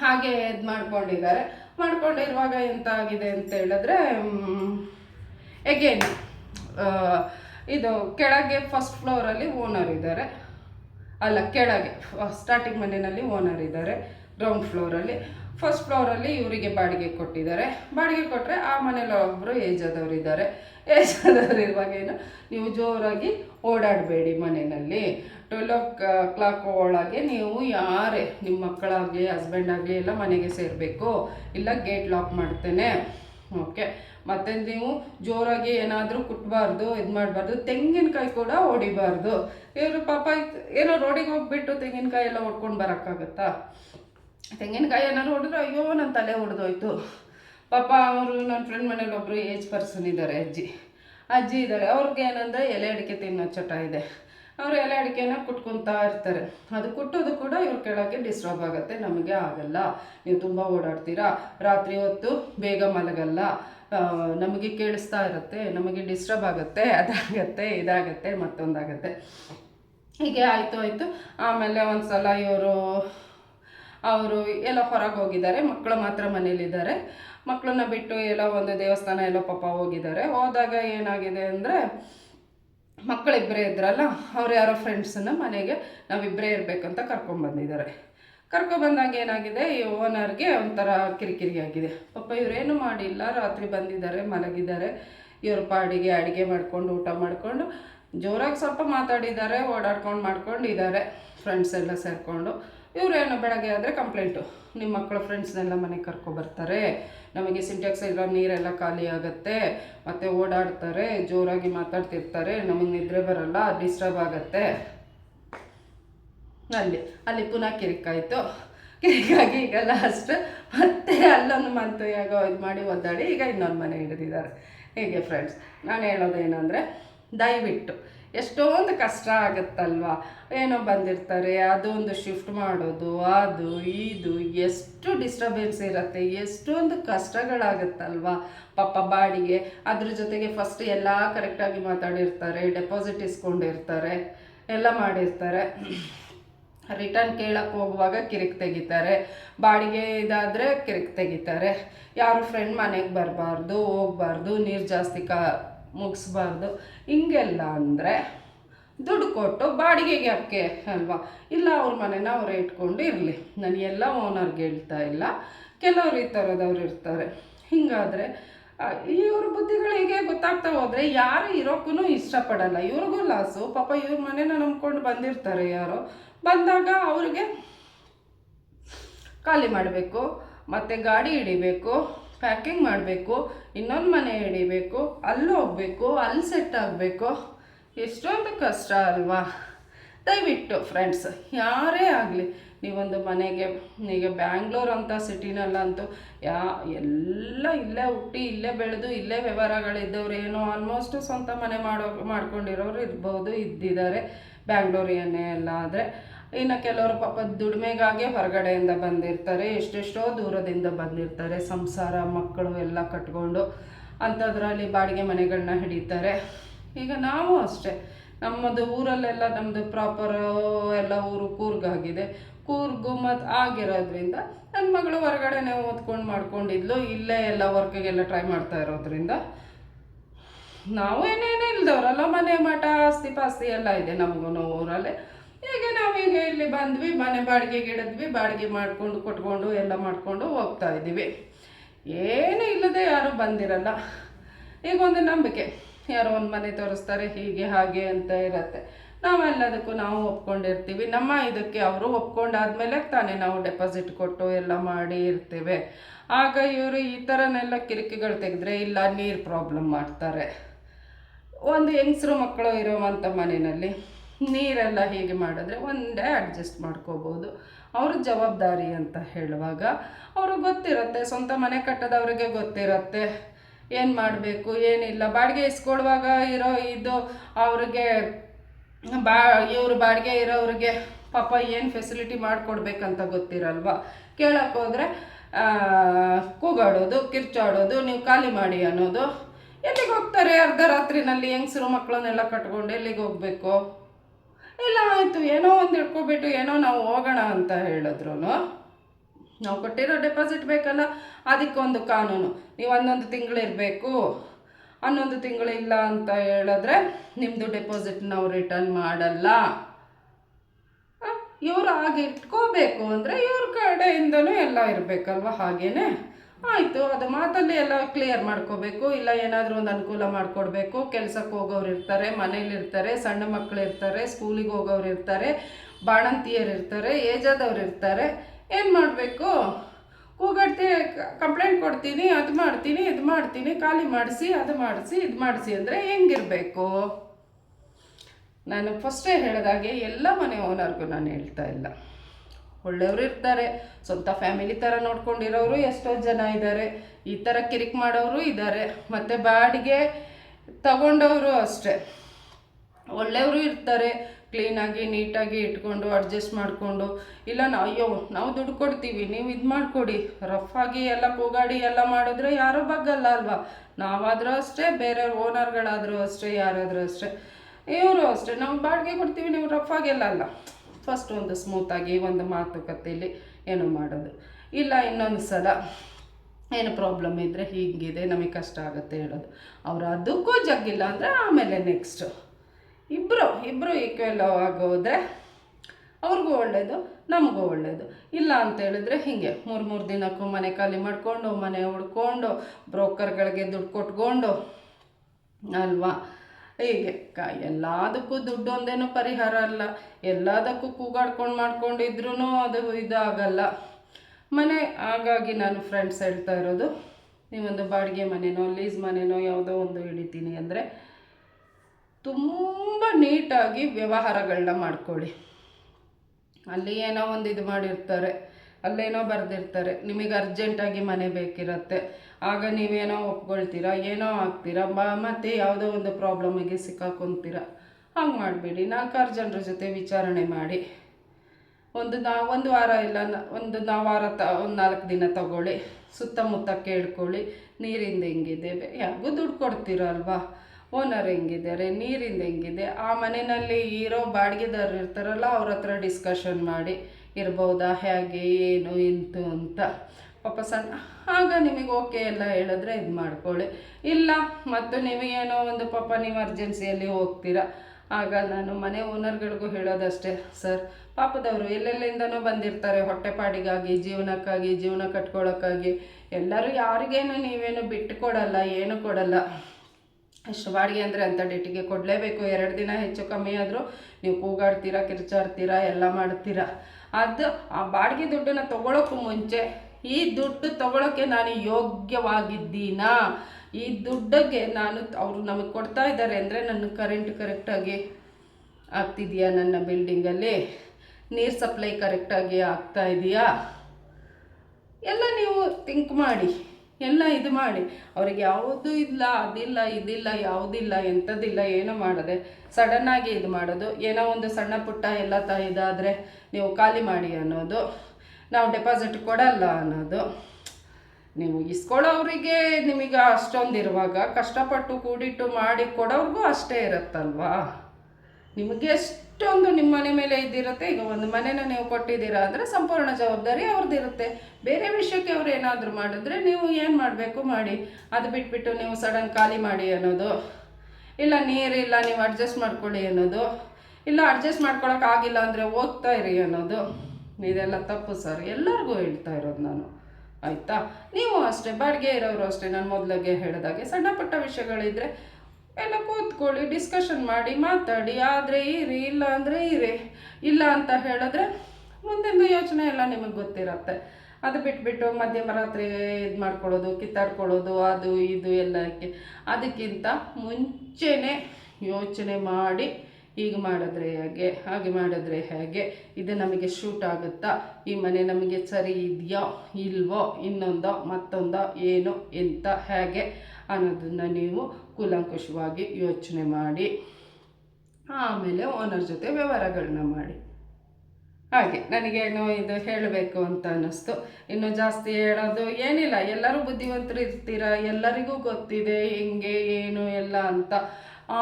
ಹಾಗೆ ಇದು ಮಾಡ್ಕೊಂಡಿದ್ದಾರೆ. ಮಾಡ್ಕೊಂಡಿರುವಾಗ ಎಂತ ಆಗಿದೆ ಅಂತ ಹೇಳಿದ್ರೆ ಎಗೇನ್ ಇದು ಕೆಳಗೆ ಫಸ್ಟ್ ಫ್ಲೋರಲ್ಲಿ ಓನರ್ ಇದ್ದಾರೆ. ಅಲ್ಲ, ಕೆಳಗೆ ಸ್ಟಾರ್ಟಿಂಗ್ ಮನೆಯಲ್ಲಿ ಓನರ್ ಇದ್ದಾರೆ ಗ್ರೌಂಡ್ ಫ್ಲೋರಲ್ಲಿ ಫಸ್ಟ್ ಫ್ಲೋರಲ್ಲಿ ಇವರಿಗೆ ಬಾಡಿಗೆ ಕೊಟ್ಟಿದ್ದಾರೆ. ಬಾಡಿಗೆ ಕೊಟ್ಟರೆ ಆ ಮನೇಲಿ ಒಬ್ಬರು ಏಜ್ ಆದವ್ರು ಇದ್ದಾರೆ. ಏಜ್ ಆದವ್ರು ಇರುವಾಗ ಏನು? ನೀವು ಜೋರಾಗಿ ಓಡಾಡಬೇಡಿ ಮನೆಯಲ್ಲಿ. ಟ್ವೆಲ್ ಓ ಕ್ಲಾಕ್ ಒಳಗೆ ನೀವು ಯಾರೇ, ನಿಮ್ಮ ಮಕ್ಕಳಾಗಲಿ ಹಸ್ಬೆಂಡ್ ಆಗಲಿ ಎಲ್ಲ ಮನೆಗೆ ಸೇರಬೇಕು. ಇಲ್ಲ ಗೇಟ್ ಲಾಕ್ ಮಾಡ್ತೇನೆ. ಓಕೆ. ಮತ್ತು ನೀವು ಜೋರಾಗಿ ಏನಾದರೂ ಕುಟ್ಬಾರ್ದು, ಇದು ಮಾಡಬಾರ್ದು, ತೆಂಗಿನಕಾಯಿ ಕೂಡ ಹೊಡಿಬಾರ್ದು ಇವರು ಪಾಪ ಏನೋ ರೋಡಿಗೆ ಹೋಗ್ಬಿಟ್ಟು ತೆಂಗಿನಕಾಯಿ ಎಲ್ಲ ಹೊಡ್ಕೊಂಡು ಬರೋಕ್ಕಾಗತ್ತಾ? ತೆಂಗಿನಕಾಯಿ ಏನಾದ್ರು ಹೊಡೆದ್ರೆ ಅಯ್ಯೋ ನನ್ನ ತಲೆ ಹೊಡೆದೋಯ್ತು ಪಾಪ ಅವರು ನನ್ನ ಫ್ರೆಂಡ್ ಮನೇಲಿ ಒಬ್ಬರು ಏಜ್ ಪರ್ಸನ್ ಇದ್ದಾರೆ ಅಜ್ಜಿ. ಅಜ್ಜಿ ಇದ್ದಾರೆ ಅವ್ರಿಗೆ ಏನಂದರೆ ಎಲೆ ಅಡಿಕೆ ತಿನ್ನೋ ಚಟ ಇದೆ. ಅವರು ಎಲೆ ಅಡಿಕೆನ ಕುಟ್ಕೊತಾ ಇರ್ತಾರೆ. ಅದು ಕುಟ್ಟೋದು ಕೂಡ ಇವ್ರು ಕೆಳಗೆ ಡಿಸ್ಟರ್ಬ್ ಆಗುತ್ತೆ, ನಮಗೆ ಆಗಲ್ಲ. ನೀವು ತುಂಬ ಓಡಾಡ್ತೀರಾ? ರಾತ್ರಿ ಹೊತ್ತು ಬೇಗ ಮಲಗಲ್ಲ. ನಮಗೆ ಕೇಳಿಸ್ತಾ ಇರುತ್ತೆ, ನಮಗೆ ಡಿಸ್ಟರ್ಬ್ ಆಗುತ್ತೆ, ಅದಾಗತ್ತೆ, ಇದಾಗತ್ತೆ, ಮತ್ತೊಂದಾಗತ್ತೆ. ಹೀಗೆ ಆಯಿತು ಆಯಿತು. ಆಮೇಲೆ ಒಂದು ಸಲ ಇವರು, ಅವರು ಎಲ್ಲ ಹೊರಗೆ ಹೋಗಿದ್ದಾರೆ. ಮಕ್ಕಳು ಮಾತ್ರ ಮನೇಲಿದ್ದಾರೆ. ಮಕ್ಕಳನ್ನ ಬಿಟ್ಟು ಎಲ್ಲ ಒಂದು ದೇವಸ್ಥಾನ ಎಲ್ಲ ಪಾಪ ಹೋಗಿದ್ದಾರೆ. ಹೋದಾಗ ಏನಾಗಿದೆ ಅಂದರೆ ಮಕ್ಕಳಿಬ್ಬರೇ ಇದ್ರಲ್ಲ, ಅವ್ರು ಯಾರೋ ಫ್ರೆಂಡ್ಸನ್ನು ಮನೆಗೆ ನಾವಿಬ್ಬರೇ ಇರಬೇಕಂತ ಕರ್ಕೊಂಬಂದಿದ್ದಾರೆ ಕರ್ಕೊಬಂದಾಗ ಏನಾಗಿದೆ, ಈ ಓನರ್ಗೆ ಒಂಥರ ಕಿರಿಕಿರಿ ಆಗಿದೆ ಪಾಪ ಇವರೇನು ಮಾಡಿಲ್ಲ, ರಾತ್ರಿ ಬಂದಿದ್ದಾರೆ, ಮಲಗಿದ್ದಾರೆ. ಇವ್ರ ಪಾಡಿಗೆ ಅಡುಗೆ ಮಾಡಿಕೊಂಡು, ಊಟ ಮಾಡಿಕೊಂಡು, ಜೋರಾಗಿ ಸ್ವಲ್ಪ ಮಾತಾಡಿದ್ದಾರೆ, ಓಡಾಡ್ಕೊಂಡು ಮಾಡ್ಕೊಂಡಿದ್ದಾರೆ ಫ್ರೆಂಡ್ಸ್ ಎಲ್ಲ ಸೇರಿಕೊಂಡು. ಇವರೇನು ಬೆಳಗ್ಗೆ ಆದರೆ ಕಂಪ್ಲೇಂಟು ನಿಮ್ಮ ಮಕ್ಕಳ ಫ್ರೆಂಡ್ಸ್ನೆಲ್ಲ ಮನೆಗೆ ಕರ್ಕೊಬರ್ತಾರೆ ನಮಗೆ ಸಿಂಟ್ಯಾಕ್ಸ್ ಇರೋ ನೀರೆಲ್ಲ ಖಾಲಿ ಆಗುತ್ತೆ. ಮತ್ತು ಓಡಾಡ್ತಾರೆ, ಜೋರಾಗಿ ಮಾತಾಡ್ತಿರ್ತಾರೆ. ನಮಗೆ ನಿದ್ರೆ ಬರಲ್ಲ ಡಿಸ್ಟರ್ಬ್ ಆಗುತ್ತೆ. ಅಲ್ಲಿ ಅಲ್ಲಿ ಪುನಃ ಕಿರಿಕಾಯಿತು. ಕಿರಿಕಾಗಿ ಈಗ ಲಾಸ್ಟ್ ಮತ್ತೆ ಅಲ್ಲೊಂದು ಮಂತು ಯಾಗೋ ಇದು ಮಾಡಿ ಒದ್ದಾಡಿ ಈಗ ಇನ್ನೊಂದು ಮನೆ ಹಿಡಿದಿದ್ದಾರೆ. ಹೀಗೆ ಫ್ರೆಂಡ್ಸ್ ನಾನು ಹೇಳೋದೇನೆಂದರೆ, ದಯವಿಟ್ಟು. ಎಷ್ಟೊಂದು ಕಷ್ಟ ಆಗುತ್ತಲ್ವಾ? ಏನೋ ಬಂದಿರ್ತಾರೆ, ಅದೊಂದು ಶಿಫ್ಟ್ ಮಾಡೋದು, ಅದು, ಇದು, ಎಷ್ಟು ಡಿಸ್ಟರ್ಬೆನ್ಸ್ ಇರುತ್ತೆ, ಎಷ್ಟೊಂದು ಕಷ್ಟಗಳಾಗುತ್ತಲ್ವಾ? ಪಾಪ ಬಾಡಿಗೆ, ಅದ್ರ ಜೊತೆಗೆ ಫಸ್ಟ್ ಎಲ್ಲ ಕರೆಕ್ಟಾಗಿ ಮಾತಾಡಿರ್ತಾರೆ ಡೆಪಾಸಿಟ್ ಇಸ್ಕೊಂಡಿರ್ತಾರೆ, ಎಲ್ಲ ಮಾಡಿರ್ತಾರೆ. ರಿಟರ್ನ್ ಕೇಳಕ್ಕೆ ಹೋಗುವಾಗ ಕಿರಿಕ್ ತೆಗಿತಾರೆ, ಬಾಡಿಗೆ ಇದಾದರೆ ಕಿರಿಕ್ ತೆಗಿತಾರೆ. ಯಾರು ಫ್ರೆಂಡ್ ಮನೆಗೆ ಬರಬಾರ್ದು, ಹೋಗ್ಬಾರ್ದು, ನೀರು ಜಾಸ್ತಿ ಕಾ ಮುಗಿಸ್ಬಾರ್ದು. ಹಿಂಗೆಲ್ಲ ಅಂದರೆ ದುಡ್ಡು ಕೊಟ್ಟು ಬಾಡಿಗೆಗೆ ಯಾಕೆ ಅಲ್ವಾ? ಇಲ್ಲ, ಅವ್ರ ಮನೆನ ಅವ್ರು ಇಟ್ಕೊಂಡು ಇರಲಿ. ನಾನು ಎಲ್ಲ ಓನರ್ಗೆ ಹೇಳ್ತಾ ಇಲ್ಲ. ಕೆಲವ್ರು ಈ ಥರದವ್ರು ಇರ್ತಾರೆ. ಹಿಂಗಾದರೆ ಇವ್ರ ಬುದ್ಧಿಗಳಿಗೆ ಗೊತ್ತಾಗ್ತಾ ಹೋದರೆ ಯಾರು ಇರೋಕ್ಕೂ ಇಷ್ಟಪಡಲ್ಲ. ಇವ್ರಿಗೂ ಲಾಸು. ಪಾಪ ಇವ್ರ ಮನೇನ ನಂಬ್ಕೊಂಡು ಬಂದಿರ್ತಾರೆ ಯಾರೋ. ಬಂದಾಗ ಅವ್ರಿಗೆ ಖಾಲಿ ಮಾಡಬೇಕು, ಮತ್ತು ಗಾಡಿ ಹಿಡಿಬೇಕು ಪ್ಯಾಕಿಂಗ್ ಮಾಡಬೇಕು, ಇನ್ನೊಂದು ಮನೆ ಹಿಡಿಬೇಕು ಅಲ್ಲಿ ಹೋಗಬೇಕು, ಅಲ್ಲಿ ಸೆಟ್ ಆಗಬೇಕು. ಎಷ್ಟೊಂದು ಕಷ್ಟ ಅಲ್ವಾ? ದಯವಿಟ್ಟು ಫ್ರೆಂಡ್ಸ್ ಯಾರೇ ಆಗಲಿ, ನೀವೊಂದು ಮನೆಗೆ, ಈಗ ಬ್ಯಾಂಗ್ಳೂರ್ ಅಂತ ಸಿಟಿನಲ್ಲಂತೂ ಯಾ, ಎಲ್ಲ ಇಲ್ಲೇ ಹುಟ್ಟಿ, ಇಲ್ಲೇ ಬೆಳೆದು, ಇಲ್ಲೇ ವ್ಯವಹಾರಗಳಿದ್ದವ್ರು ಏನೋ ಆಲ್ಮೋಸ್ಟ್ ಸ್ವಂತ ಮನೆ ಮಾಡೋ, ಮಾಡ್ಕೊಂಡಿರೋರು ಇರ್ಬೋದು, ಇದ್ದಿದ್ದಾರೆ. ಬ್ಯಾಂಗ್ಳೂರಿಯನ್ನೇ ಎಲ್ಲ ಆದರೆ ಇನ್ನು ಕೆಲವರು ಪಾಪ ದುಡಿಮೆಗಾಗೆ ಹೊರಗಡೆಯಿಂದ ಬಂದಿರ್ತಾರೆ, ಎಷ್ಟೆಷ್ಟೋ ದೂರದಿಂದ ಬಂದಿರ್ತಾರೆ, ಸಂಸಾರ, ಮಕ್ಕಳು ಎಲ್ಲ ಕಟ್ಕೊಂಡು ಅಂಥದ್ರಲ್ಲಿ ಬಾಡಿಗೆ ಮನೆಗಳನ್ನ ಹಿಡಿತಾರೆ. ಈಗ ನಾವು ಅಷ್ಟೇ, ನಮ್ಮದು ಊರಲ್ಲೆಲ್ಲ ನಮ್ಮದು ಪ್ರಾಪರ್ ಎಲ್ಲ ಊರು ಕೂರ್ಗಾಗಿದೆ. ಕೂರ್ಗು ಮತ್ತು ಆಗಿರೋದ್ರಿಂದ ನನ್ನ ಮಗಳು ಹೊರಗಡೆನೆ ಓದ್ಕೊಂಡು ಮಾಡ್ಕೊಂಡಿದ್ಲು, ಇಲ್ಲೇ ಎಲ್ಲ ವರ್ಕಿಗೆಲ್ಲ ಟ್ರೈ ಮಾಡ್ತಾ ಇರೋದ್ರಿಂದ ನಾವು ಏನೇನು ಇಲ್ದವ್ರಲ್ಲ, ಮನೆ ಮಠ, ಆಸ್ತಿ ಪಾಸ್ತಿ ಎಲ್ಲ ಇದೆ ನಮಗೂ ಊರಲ್ಲಿ. ಈಗ ನಾವೀಗ ಇಲ್ಲಿ ಬಂದ್ವಿ, ಮನೆ ಬಾಡಿಗೆಗೆ ಇಡಿದ್ವಿ ಬಾಡಿಗೆ ಮಾಡಿಕೊಂಡು, ಕೊಟ್ಕೊಂಡು, ಎಲ್ಲ ಮಾಡಿಕೊಂಡು ಹೋಗ್ತಾ ಇದ್ದೀವಿ. ಏನೂ ಇಲ್ಲದೆ ಯಾರೂ ಬಂದಿರಲ್ಲ. ಈಗ ಒಂದು ನಂಬಿಕೆ. ಯಾರೋ ಒಂದು ಮನೆ ತೋರಿಸ್ತಾರೆ, ಹೀಗೆ, ಹಾಗೆ ಅಂತ ಇರತ್ತೆ. ನಾವೆಲ್ಲದಕ್ಕೂ ನಾವು ಒಪ್ಕೊಂಡಿರ್ತೀವಿ. ನಮ್ಮ ಇದಕ್ಕೆ ಅವರು ಒಪ್ಕೊಂಡಾದ್ಮೇಲೆ ತಾನೇ ನಾವು ಡೆಪಾಸಿಟ್ ಕೊಟ್ಟು ಎಲ್ಲ ಮಾಡಿ ಇರ್ತೇವೆ. ಆಗ ಇವರು ಈ ಥರನೆಲ್ಲ ಕಿರಿಕಿಗಳು ತೆಗೆದ್ರೆ ಇಲ್ಲ, ನೀರು ಪ್ರಾಬ್ಲಮ್ ಮಾಡ್ತಾರೆ. ಒಂದು ಹೆಂಗಸ್ರು ಮಕ್ಕಳು ಇರುವಂಥ ಮನೆಯಲ್ಲಿ ನೀರೆಲ್ಲ ಹೇಗೆ ಮಾಡಿದ್ರೆ ಒಂದೇ ಅಡ್ಜಸ್ಟ್ ಮಾಡ್ಕೋಬೋದು. ಅವ್ರ ಜವಾಬ್ದಾರಿ ಅಂತ ಹೇಳುವಾಗ ಅವ್ರಿಗೆ ಗೊತ್ತಿರುತ್ತೆ, ಸ್ವಂತ ಮನೆ ಕಟ್ಟದವ್ರಿಗೆ ಗೊತ್ತಿರುತ್ತೆ. ಏನು ಮಾಡಬೇಕು, ಏನಿಲ್ಲ. ಬಾಡಿಗೆ ಇಸ್ಕೊಳ್ಳುವಾಗ ಇರೋ ಇದು ಅವ್ರಿಗೆ, ಬಾ, ಇವರು ಬಾಡಿಗೆ ಇರೋರಿಗೆ ಪಾಪ ಏನು ಫೆಸಿಲಿಟಿ ಮಾಡಿಕೊಡ್ಬೇಕಂತ ಗೊತ್ತಿರಲ್ವಾ? ಕೇಳಕ್ಕೆ ಹೋದರೆ ಕೂಗಾಡೋದು, ಕಿರ್ಚಾಡೋದು, ನೀವು ಖಾಲಿ ಮಾಡಿ ಅನ್ನೋದು. ಎಲ್ಲಿಗೆ ಹೋಗ್ತಾರೆ ಅರ್ಧ ರಾತ್ರಿನಲ್ಲಿ ಹೆಂಗಸರು ಮಕ್ಕಳನ್ನೆಲ್ಲ ಕಟ್ಕೊಂಡು ಎಲ್ಲಿಗೆ ಹೋಗಬೇಕು? ಇಲ್ಲ, ಆಯಿತು. ಏನೋ ಒಂದು ಹಿಡ್ಕೊಬಿಟ್ಟು ಏನೋ ನಾವು ಹೋಗೋಣ ಅಂತ ಹೇಳಿದ್ರು ನಾವು ಕೊಟ್ಟಿರೋ ಡೆಪಾಸಿಟ್ ಬೇಕಲ್ಲ? ಅದಕ್ಕೊಂದು ಕಾನೂನು. ನೀವು ಹನ್ನೊಂದು ತಿಂಗಳಿರಬೇಕು ಹನ್ನೊಂದು ತಿಂಗಳಿಲ್ಲ ಅಂತ ಹೇಳಿದ್ರೆ ನಿಮ್ಮದು ಡೆಪಾಸಿಟ್ ನಾವು ರಿಟರ್ನ್ ಮಾಡಲ್ಲ. ಇವರು ಹಾಗೆ ಇಟ್ಕೋಬೇಕು. ಅಂದರೆ ಇವ್ರ ಕಡೆಯಿಂದನೂ ಎಲ್ಲ ಇರಬೇಕಲ್ವ? ಹಾಗೇನೆ? ಆಯಿತು, ಅದು ಮಾತಲ್ಲಿ ಎಲ್ಲ ಕ್ಲಿಯರ್ ಮಾಡ್ಕೋಬೇಕು. ಇಲ್ಲ ಏನಾದರೂ ಒಂದು ಅನುಕೂಲ ಮಾಡಿಕೊಡ್ಬೇಕು. ಕೆಲ್ಸಕ್ಕೆ ಹೋಗೋರು ಇರ್ತಾರೆ, ಮನೇಲಿ ಇರ್ತಾರೆ, ಸಣ್ಣ ಮಕ್ಕಳು ಇರ್ತಾರೆ ಸ್ಕೂಲಿಗೆ ಹೋಗೋರು ಇರ್ತಾರೆ, ಬಾಣಂತಿಯರು ಇರ್ತಾರೆ, ಏಜಾದವ್ರು ಇರ್ತಾರೆ. ಏನು ಮಾಡಬೇಕು? ಕೂಗಟ್ಟಿ ಕಂಪ್ಲೇಂಟ್ ಕೊಡ್ತೀನಿ, ಅದು ಮಾಡ್ತೀನಿ, ಇದು ಮಾಡ್ತೀನಿ, ಖಾಲಿ ಮಾಡಿಸಿ, ಅದು ಮಾಡಿಸಿ, ಇದು ಮಾಡಿಸಿ ಅಂದರೆ ಹೆಂಗಿರಬೇಕು? ನಾನು ಫಸ್ಟೇ ಹೇಳಿದಾಗೆ ಎಲ್ಲ ಮನೆ ಓನರ್ಗೂ ನಾನು ಹೇಳ್ತಾ ಇಲ್ಲ. ಒಳ್ಳೆಯವರು ಇರ್ತಾರೆ. ಸ್ವಂತ ಫ್ಯಾಮಿಲಿ ಥರ ನೋಡ್ಕೊಂಡಿರೋರು ಎಷ್ಟೋ ಜನ ಇದ್ದಾರೆ ಈ ಥರ ಕಿರಿಕ್ ಮಾಡೋರು ಇದ್ದಾರೆ ಮತ್ತು ಬಾಡಿಗೆ ತಗೊಂಡವರು ಅಷ್ಟೇ. ಒಳ್ಳೆಯವರು ಇರ್ತಾರೆ. ಕ್ಲೀನಾಗಿ ನೀಟಾಗಿ ಇಟ್ಕೊಂಡು ಅಡ್ಜಸ್ಟ್ ಮಾಡಿಕೊಂಡು. ಇಲ್ಲ, ನಾ ಅಯ್ಯೋ, ನಾವು ದುಡ್ಡು ಕೊಡ್ತೀವಿ, ನೀವು ಇದು ಮಾಡಿಕೊಡಿ. ರಫಾಗಿ ಎಲ್ಲ ಕೂಗಾಡಿ ಎಲ್ಲ ಮಾಡಿದ್ರೆ ಯಾರೂ ಬಗ್ಗಲ್ಲ ಅಲ್ವಾ? ನಾವಾದರೂ ಅಷ್ಟೇ ಬೇರೆ ಓನರ್ಗಳಾದರೂ ಅಷ್ಟೇ, ಯಾರಾದರೂ ಅಷ್ಟೇ. ಇವರು ಅಷ್ಟೇ. ನಾವು ಬಾಡಿಗೆ ಕೊಡ್ತೀವಿ, ನೀವು ರಫಾಗೆಲ್ಲ ಅಲ್ಲ. ಫಸ್ಟ್ ಒಂದು ಸ್ಮೂತಾಗಿ ಒಂದು ಮಾತುಕತೆಯಲ್ಲಿ ಏನು ಮಾಡೋದು. ಇಲ್ಲ ಇನ್ನೊಂದು ಸಲ ಏನು ಪ್ರಾಬ್ಲಮ್ ಇದ್ದರೆ ಹೀಗಿದೆ, ನಮಗೆ ಕಷ್ಟ ಆಗುತ್ತೆ ಹೇಳೋದು. ಅವ್ರು ಅದಕ್ಕೂ ಜಗ್ಗಿಲ್ಲ ಅಂದರೆ ಆಮೇಲೆ ನೆಕ್ಸ್ಟು ಇಬ್ಬರು ಇಬ್ಬರು ಈಕ್ವಲ್ ಆಗೋದ್ರೆ ಅವ್ರಿಗೂ ಒಳ್ಳೆಯದು ನಮಗೂ ಒಳ್ಳೆಯದು ಇಲ್ಲ ಅಂತ ಹೇಳಿದ್ರೆ ಹೀಗೆ ಮೂರು ಮೂರು ದಿನಕ್ಕೂ ಮನೆ ಖಾಲಿ ಮಾಡಿಕೊಂಡು, ಮನೆ ಹುಡ್ಕೊಂಡು ಬ್ರೋಕರ್ಗಳಿಗೆ ದುಡ್ಡು ಕೊಟ್ಕೊಂಡು, ಅಲ್ವಾ? ಹೀಗೆ? ಕ ಎಲ್ಲದಕ್ಕೂ ದುಡ್ಡು ಒಂದೇನೋ ಪರಿಹಾರ ಅಲ್ಲ. ಎಲ್ಲದಕ್ಕೂ ಕೂಗಾಡ್ಕೊಂಡು ಮಾಡ್ಕೊಂಡಿದ್ರೂ ಅದು ಇದಾಗಲ್ಲ. ಮನೆ, ಹಾಗಾಗಿ ನಾನು ಫ್ರೆಂಡ್ಸ್ ಹೇಳ್ತಾ ಇರೋದು, ನೀವೊಂದು ಬಾಡಿಗೆ ಮನೆನೋ ಲೀಸ್ ಮನೆನೋ ಯಾವುದೋ ಒಂದು ಹಿಡಿತೀನಿ ಅಂದರೆ ತುಂಬ ನೀಟಾಗಿ ವ್ಯವಹಾರಗಳನ್ನ ಮಾಡ್ಕೊಳ್ಳಿ. ಅಲ್ಲಿ ಏನೋ ಒಂದು ಇದು ಮಾಡಿರ್ತಾರೆ. ಅಲ್ಲೇನೋ ಬರೆದಿರ್ತಾರೆ. ನಿಮಗೆ ಅರ್ಜೆಂಟಾಗಿ ಮನೆ ಬೇಕಿರತ್ತೆ. ಆಗ ನೀವೇನೋ ಒಪ್ಕೊಳ್ತೀರಾ, ಏನೋ ಆಗ್ತೀರಾ ಮತ್ತೆ ಯಾವುದೋ ಒಂದು ಪ್ರಾಬ್ಲಮಿಗೆ ಸಿಕ್ಕಾಕೊಂತೀರ? ಹಂಗೆ ಮಾಡಬೇಡಿ. ನಾಲ್ಕಾರು ಜನರ ಜೊತೆ ವಿಚಾರಣೆ ಮಾಡಿ. ಒಂದು ನಾ, ಒಂದು ವಾರ ಇಲ್ಲ ಒಂದು ನಾ, ವಾರ ತ, ಒಂದು ನಾಲ್ಕು ದಿನ ತಗೊಳ್ಳಿ. ಸುತ್ತಮುತ್ತ ಕೇಳ್ಕೊಳ್ಳಿ. ನೀರಿಂದ ಹೆಂಗಿದೆ? ಯಾರಿಗೂ ದುಡ್ಡು ಕೊಡ್ತೀರಲ್ವಾ ಓನರ್ ಹೆಂಗಿದ್ದಾರೆ? ನೀರಿಂದ ಹೆಂಗಿದೆ? ಆ ಮನೆಯಲ್ಲಿ ಇರೋ ಬಾಡಿಗೆದಾರರು ಇರ್ತಾರಲ್ಲ ಅವ್ರ ಹತ್ರ ಡಿಸ್ಕಷನ್ ಮಾಡಿ. ಇರ್ಬೋದಾ, ಹೇಗೆ, ಏನು ಇಂತು ಅಂತ. ಪಾಪ ಸಣ್ಣ ಆಗ ನಿಮಗೆ ಓಕೆ ಎಲ್ಲ ಹೇಳಿದ್ರೆ ಇದು ಮಾಡ್ಕೊಳ್ಳಿ. ಇಲ್ಲ, ಮತ್ತು ನಿಮಗೇನೋ ಒಂದು ಪಾಪ ನೀವು ಅರ್ಜೆನ್ಸಿಯಲ್ಲಿ ಹೋಗ್ತೀರಾ. ಆಗ ನಾನು ಮನೆ ಓನರ್ಗಳಿಗೂ ಹೇಳೋದಷ್ಟೇ, ಸರ್, ಪಾಪದವರು ಎಲ್ಲೆಲ್ಲಿಂದನೂ ಬಂದಿರ್ತಾರೆ ಹೊಟ್ಟೆಪಾಡಿಗಾಗಿ ಜೀವನಕ್ಕಾಗಿ, ಜೀವನ ಕಟ್ಕೊಳ್ಳೋಕ್ಕಾಗಿ. ಎಲ್ಲರೂ ಯಾರಿಗೇನು ನೀವೇನು ಬಿಟ್ಟು ಕೊಡಲ್ಲ, ಏನು ಕೊಡಲ್ಲ. ಅಷ್ಟು ಬಾಡಿಗೆ ಅಂದರೆ ಅಂಥ ಡೇಟಿಗೆ ಕೊಡಲೇಬೇಕು. ಎರಡು ದಿನ ಹೆಚ್ಚು ಕಮ್ಮಿ ಆದರೂ ನೀವು ಕೂಗಾಡ್ತೀರಾ, ಕಿರ್ಚಾಡ್ತೀರಾ, ಎಲ್ಲ ಮಾಡ್ತೀರಾ. ಅದು ಆ ಬಾಡಿಗೆ ದುಡ್ಡನ್ನು ತೊಗೊಳೋಕ್ಕೂ ಮುಂಚೆ ಈ ದುಡ್ಡು ತಗೊಳ್ಳೋಕ್ಕೆ ನಾನು ಯೋಗ್ಯವಾಗಿದ್ದೀನಾ? ಈ ದುಡ್ಡಿಗೆ ನಾನು ಅವರು ನಮಗೆ ಕೊಡ್ತಾ ಇದ್ದಾರೆ ಅಂದರೆ ನನ್ನ ಕರೆಂಟ್ ಕರೆಕ್ಟಾಗಿ ಆಗ್ತಿದೆಯಾ ನನ್ನ ಬಿಲ್ಡಿಂಗಲ್ಲಿ ನೀರು ಸಪ್ಲೈ ಕರೆಕ್ಟಾಗಿ ಆಗ್ತಾ ಇದೆಯಾ? ಎಲ್ಲ ನೀವು ಥಿಂಕ್ ಮಾಡಿ. ಎಲ್ಲ ಇದು ಮಾಡಿ. ಅವ್ರಿಗೆ ಯಾವುದು ಇಲ್ಲ, ಅದಿಲ್ಲ, ಇದಿಲ್ಲ, ಯಾವುದಿಲ್ಲ, ಎಂಥದ್ದಿಲ್ಲ, ಏನೋ ಮಾಡದೆ ಸಡನ್ನಾಗಿ ಇದು ಮಾಡೋದು. ಏನೋ ಒಂದು ಸಣ್ಣ ಪುಟ್ಟ ಎಲ್ಲ ತ ಇದಾದರೆ ನೀವು ಖಾಲಿ ಮಾಡಿ ಅನ್ನೋದು. ನಾವು ಡೆಪಾಸಿಟ್ ಕೊಡಲ್ಲ ಅನ್ನೋದು. ನೀವು ಇಸ್ಕೊಳ್ಳೋರಿಗೆ ನಿಮಗೆ ಅಷ್ಟೊಂದು ಇರುವಾಗ ಕಷ್ಟಪಟ್ಟು ಕೂಡಿಟ್ಟು ಮಾಡಿ ಕೊಡೋರ್ಗೂ ಅಷ್ಟೇ ಇರುತ್ತಲ್ವಾ? ನಿಮಗೆ ಎಷ್ಟೊಂದು ನಿಮ್ಮ ಮನೆ ಮೇಲೆ ಇದ್ದಿರುತ್ತೆ, ಈಗ ಒಂದು ಮನೇನ ನೀವು ಕೊಟ್ಟಿದ್ದೀರಾ ಅಂದರೆ ಸಂಪೂರ್ಣ ಜವಾಬ್ದಾರಿ ಅವ್ರದ್ದಿರುತ್ತೆ. ಬೇರೆ ವಿಷಯಕ್ಕೆ ಅವ್ರು ಏನಾದರೂ ಮಾಡಿದ್ರೆ ನೀವು ಏನು ಮಾಡಬೇಕು ಮಾಡಿ. ಅದು ಬಿಟ್ಬಿಟ್ಟು ನೀವು ಸಡನ್ ಖಾಲಿ ಮಾಡಿ ಅನ್ನೋದು. ಇಲ್ಲ ನೀರಿಲ್ಲ ನೀವು ಅಡ್ಜಸ್ಟ್ ಮಾಡ್ಕೊಳ್ಳಿ ಅನ್ನೋದು. ಇಲ್ಲ ಅಡ್ಜಸ್ಟ್ ಮಾಡ್ಕೊಳಕ್ಕಾಗಿಲ್ಲ ಅಂದರೆ ಓದ್ತಾ ಇರಿ ಅನ್ನೋದು. ಇದೆಲ್ಲ ತಪ್ಪು ಸರ್. ಎಲ್ಲರಿಗೂ ಹೇಳ್ತಾ ಇರೋದು ನಾನು. ಆಯಿತಾ? ನೀವು ಅಷ್ಟೇ, ಬಾಡಿಗೆ ಇರೋರು ಅಷ್ಟೇ. ನಾನು ಮೊದಲಿಗೆ ಹೇಳಿದಾಗೆ ಸಣ್ಣ ಪುಟ್ಟ ವಿಷಯಗಳಿದ್ರೆ ಎಲ್ಲ ಕೂತ್ಕೊಳ್ಳಿ ಡಿಸ್ಕಷನ್ ಮಾಡಿ, ಮಾತಾಡಿ, ಆದರೆ ಇರಿ, ಇಲ್ಲ ಅಂದರೆ ಇರಿ, ಇಲ್ಲ ಅಂತ ಹೇಳಿದ್ರೆ ಮುಂದಿನ ಯೋಚನೆ ಎಲ್ಲ ನಿಮಗೆ ಗೊತ್ತಿರುತ್ತೆ. ಅದು ಬಿಟ್ಬಿಟ್ಟು ಮಧ್ಯಮರಾತ್ರಿ ಇದು ಮಾಡ್ಕೊಳ್ಳೋದು, ಕಿತ್ತಾಡ್ಕೊಳ್ಳೋದು, ಅದು ಇದು ಎಲ್ಲಕ್ಕೆ ಅದಕ್ಕಿಂತ ಮುಂಚೆನೇ ಯೋಚನೆ ಮಾಡಿ ಹೀಗೆ ಮಾಡಿದ್ರೆ ಹೇಗೆ, ಹಾಗೆ ಮಾಡಿದ್ರೆ ಹೇಗೆ, ಇದು ನಮಗೆ ಶೂಟ್ ಆಗುತ್ತಾ, ಈ ಮನೆ ನಮಗೆ ಸರಿ ಇದೆಯೋ, ಇಲ್ವೋ, ಇನ್ನೊಂದೋ, ಮತ್ತೊಂದೋ, ಏನು, ಎಂತ, ಹೇಗೆ ಅನ್ನೋದನ್ನು ನೀವು ಕೂಲಂಕುಷವಾಗಿ ಯೋಚನೆ ಮಾಡಿ, ಆಮೇಲೆ ಓನರ್ ಜೊತೆ ವ್ಯವಹಾರಗಳನ್ನ ಮಾಡಿ. ಹಾಗೆ ನನಗೇನು ಇದು ಹೇಳಬೇಕು ಅಂತ ಅನ್ನಿಸ್ತು. ಇನ್ನು ಜಾಸ್ತಿ ಹೇಳೋದು ಏನಿಲ್ಲ. ಎಲ್ಲರೂ ಬುದ್ಧಿವಂತರು ಇರ್ತೀರ ಎಲ್ಲರಿಗೂ ಗೊತ್ತಿದೆ ಹೆಂಗೆ, ಏನು, ಎಲ್ಲ ಅಂತ.